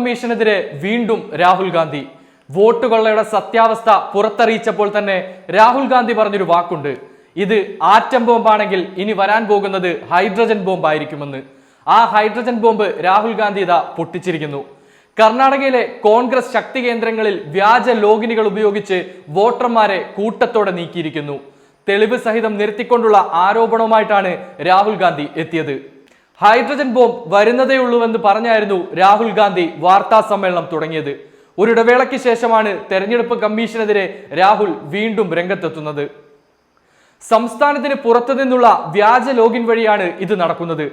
കമ്മീഷനെതിരെ വീണ്ടും രാഹുൽ ഗാന്ധി. വോട്ട് കൊള്ളയുടെ സത്യാവസ്ഥ പുറത്തറിയിച്ചപ്പോൾ തന്നെ രാഹുൽ ഗാന്ധി പറഞ്ഞൊരു വാക്കുണ്ട്. ഇത് ആറ്റം ബോംബാണെങ്കിൽ ഇനി വരാൻ പോകുന്നത് ഹൈഡ്രജൻ ബോംബ് ബോംബായിരിക്കുമെന്ന്. ആ ഹൈഡ്രജൻ ബോംബ് രാഹുൽ ഗാന്ധി ഇതാ പൊട്ടിച്ചിരിക്കുന്നു. കർണാടകയിലെ കോൺഗ്രസ് ശക്തി കേന്ദ്രങ്ങളിൽ വ്യാജ ലോഗിനുകൾ ഉപയോഗിച്ച് വോട്ടർമാരെ കൂട്ടത്തോടെ നീക്കിയിരിക്കുന്നു. തെളിവ് സഹിതം നിർത്തിക്കൊണ്ടുള്ള ആരോപണവുമായിട്ടാണ് രാഹുൽ ഗാന്ധി എത്തിയത്. ഹൈഡ്രജൻ ബോംബ് വരുന്നതേയുള്ളൂവെന്ന് പറഞ്ഞായിരുന്നു രാഹുൽ ഗാന്ധി വാർത്താ സമ്മേളനം തുടങ്ങിയത്. ഒരിടവേളയ്ക്ക് ശേഷമാണ് തെരഞ്ഞെടുപ്പ് കമ്മീഷനെതിരെ രാഹുൽ വീണ്ടും രംഗത്തെത്തുന്നത്. സംസ്ഥാനത്തിന് പുറത്തു നിന്നുള്ള വ്യാജ ലോഗിൻ വഴിയാണ് ഇത് നടക്കുന്നത്.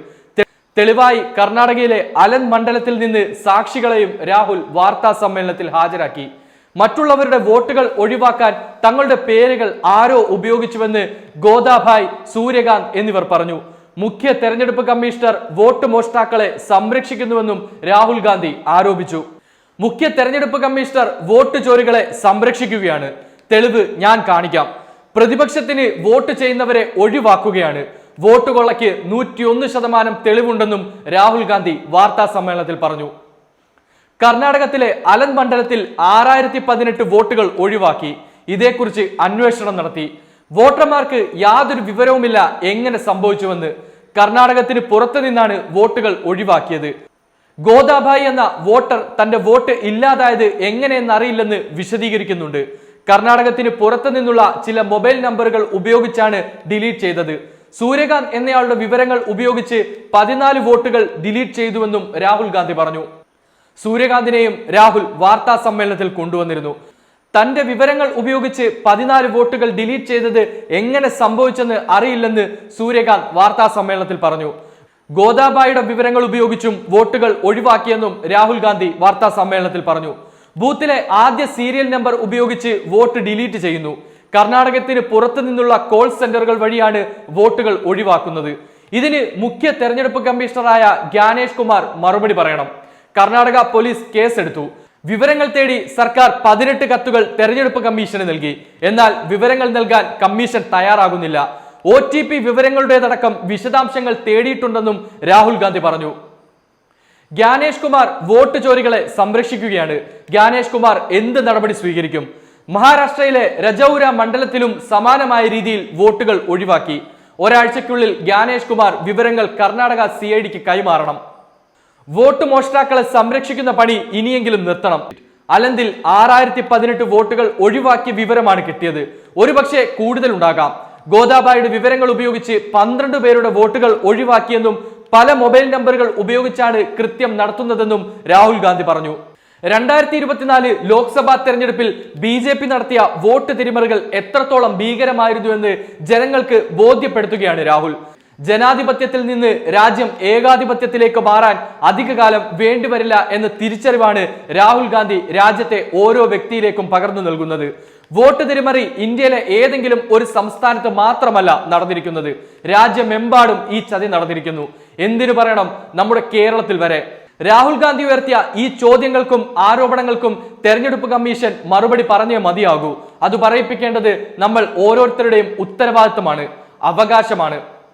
തെളിവായി കർണാടകയിലെ അലൻ മണ്ഡലത്തിൽ നിന്ന് സാക്ഷികളെയും രാഹുൽ വാർത്താ സമ്മേളനത്തിൽ ഹാജരാക്കി. മറ്റുള്ളവരുടെ വോട്ടുകൾ ഒഴിവാക്കാൻ തങ്ങളുടെ പേരുകൾ ആരോ ഉപയോഗിച്ചുവെന്ന് ഗോദാഭായ് സൂര്യകാന്ത് എന്നിവർ പറഞ്ഞു. മുഖ്യ തെരഞ്ഞെടുപ്പ് കമ്മീഷണർ വോട്ട് മോഷ്ടാക്കളെ സംരക്ഷിക്കുന്നുവെന്നും രാഹുൽ ഗാന്ധി ആരോപിച്ചു. മുഖ്യ തെരഞ്ഞെടുപ്പ് കമ്മീഷണർ വോട്ട് ചോരികളെ സംരക്ഷിക്കുകയാണ്. തെളിവ് ഞാൻ കാണിക്കാം. പ്രതിപക്ഷത്തിന് വോട്ട് ചെയ്യുന്നവരെ ഒഴിവാക്കുകയാണ്. വോട്ട് കൊള്ളയ്ക്ക് നൂറ്റിയൊന്ന് ശതമാനം തെളിവുണ്ടെന്നും രാഹുൽ ഗാന്ധി വാർത്താ സമ്മേളനത്തിൽ പറഞ്ഞു. കർണാടകത്തിലെ അലൻ മണ്ഡലത്തിൽ ആറായിരത്തി പതിനെട്ട് വോട്ടുകൾ ഒഴിവാക്കി. ഇതേക്കുറിച്ച് അന്വേഷണം നടത്തി. വോട്ടർമാർക്ക് യാതൊരു വിവരവുമില്ല എങ്ങനെ സംഭവിച്ചുവെന്ന് കർണാടകത്തിന് പുറത്തു നിന്നാണ് വോട്ടുകൾ ഒഴിവാക്കിയത്. ഗോദാഭായി എന്ന വോട്ടർ തന്റെ വോട്ട് ഇല്ലാതായത് എങ്ങനെയെന്നറിയില്ലെന്ന് വിശദീകരിക്കുന്നുണ്ട്. കർണാടകത്തിന് പുറത്തു നിന്നുള്ള ചില മൊബൈൽ നമ്പറുകൾ ഉപയോഗിച്ചാണ് ഡിലീറ്റ് ചെയ്തത്. സൂര്യകാന്ത് എന്നയാളുടെ വിവരങ്ങൾ ഉപയോഗിച്ച് പതിനാല് വോട്ടുകൾ ഡിലീറ്റ് ചെയ്തുവെന്നും രാഹുൽ ഗാന്ധി പറഞ്ഞു. സൂര്യകാന്തിനെയും രാഹുൽ വാർത്താ സമ്മേളനത്തിൽ കൊണ്ടുവന്നിരുന്നു. തന്റെ വിവരങ്ങൾ ഉപയോഗിച്ച് പതിനാല് വോട്ടുകൾ ഡിലീറ്റ് ചെയ്തത് എങ്ങനെ സംഭവിച്ചെന്ന് അറിയില്ലെന്ന് സൂര്യകാന്ത് വാർത്താ സമ്മേളനത്തിൽ പറഞ്ഞു. ഗോദാബായിയുടെ വിവരങ്ങൾ ഉപയോഗിച്ചും വോട്ടുകൾ ഒഴിവാക്കിയെന്നും രാഹുൽ ഗാന്ധി വാർത്താ സമ്മേളനത്തിൽ പറഞ്ഞു. ബൂത്തിലെ ആദ്യ സീരിയൽ നമ്പർ ഉപയോഗിച്ച് വോട്ട് ഡിലീറ്റ് ചെയ്യുന്നു. കർണാടകത്തിന് പുറത്തു നിന്നുള്ള കോൾ സെന്ററുകൾ വഴിയാണ് വോട്ടുകൾ ഒഴിവാക്കുന്നത്. ഇതിന് മുഖ്യ തെരഞ്ഞെടുപ്പ് കമ്മീഷണറായ ജ്ഞാനേഷ് കുമാർ മറുപടി പറയണം. കർണാടക പോലീസ് കേസെടുത്തു. വിവരങ്ങൾ തേടി സർക്കാർ പതിനെട്ട് കത്തുകൾ തെരഞ്ഞെടുപ്പ് കമ്മീഷന് നൽകി. എന്നാൽ വിവരങ്ങൾ നൽകാൻ കമ്മീഷൻ തയ്യാറാകുന്നില്ല. ഒ ടി പി വിവരങ്ങളുടേതടക്കം വിശദാംശങ്ങൾ തേടിയിട്ടുണ്ടെന്നും രാഹുൽ ഗാന്ധി പറഞ്ഞു. ജ്ഞാനേഷ് കുമാർ വോട്ട് ചോരികളെ സംരക്ഷിക്കുകയാണ്. ജ്ഞാനേഷ് കുമാർ എന്ത് നടപടി സ്വീകരിക്കും? മഹാരാഷ്ട്രയിലെ രജൌര മണ്ഡലത്തിലും സമാനമായ രീതിയിൽ വോട്ടുകൾ ഒഴിവാക്കി. ഒരാഴ്ചയ്ക്കുള്ളിൽ ജ്ഞാനേഷ് കുമാർ വിവരങ്ങൾ കർണാടക സി കൈമാറണം. വോട്ട് മോഷ്ടാക്കളെ സംരക്ഷിക്കുന്ന പണി ഇനിയെങ്കിലും നിർത്തണം. അലന്തിൽ ആറായിരത്തി പതിനെട്ട് വോട്ടുകൾ ഒഴിവാക്കിയ വിവരമാണ് കിട്ടിയത്. ഒരുപക്ഷെ കൂടുതൽ ഉണ്ടാകാം. ഗോദാബായുടെ വിവരങ്ങൾ ഉപയോഗിച്ച് പന്ത്രണ്ട് പേരുടെ വോട്ടുകൾ ഒഴിവാക്കിയെന്നും പല മൊബൈൽ നമ്പറുകൾ ഉപയോഗിച്ചാണ് കൃത്യം നടത്തുന്നതെന്നും രാഹുൽ ഗാന്ധി പറഞ്ഞു. രണ്ടായിരത്തി ഇരുപത്തിനാല് ലോക്സഭാ തെരഞ്ഞെടുപ്പിൽ ബി ജെ പി നടത്തിയ വോട്ട് തിരിമറികൾ എത്രത്തോളം ഭീകരമായിരുന്നു എന്ന് ജനങ്ങൾക്ക് ബോധ്യപ്പെടുത്തുകയാണ് രാഹുൽ. ജനാധിപത്യത്തിൽ നിന്ന് രാജ്യം ഏകാധിപത്യത്തിലേക്ക് മാറാൻ അധികകാലം വേണ്ടിവരില്ല എന്ന തിരിച്ചറിവാണ് രാഹുൽ ഗാന്ധി രാജ്യത്തെ ഓരോ വ്യക്തിയിലേക്കും പകർന്നു നൽകുന്നത്. വോട്ട് തിരിമറി ഇന്ത്യയിലെ ഏതെങ്കിലും ഒരു സംസ്ഥാനത്ത് മാത്രമല്ല നടന്നിരിക്കുന്നത്. രാജ്യമെമ്പാടും ഈ ചതി നടന്നിരിക്കുന്നു. എന്തിനു പറയണം നമ്മുടെ കേരളത്തിൽ വരെ. രാഹുൽ ഗാന്ധി ഉയർത്തിയ ഈ ചോദ്യങ്ങൾക്കും ആരോപണങ്ങൾക്കും തെരഞ്ഞെടുപ്പ് കമ്മീഷൻ മറുപടി പറഞ്ഞേ മതിയാകൂ. അത് പറയിപ്പിക്കേണ്ടത് നമ്മൾ ഓരോരുത്തരുടെയും ഉത്തരവാദിത്തമാണ് അവകാശമാണ്.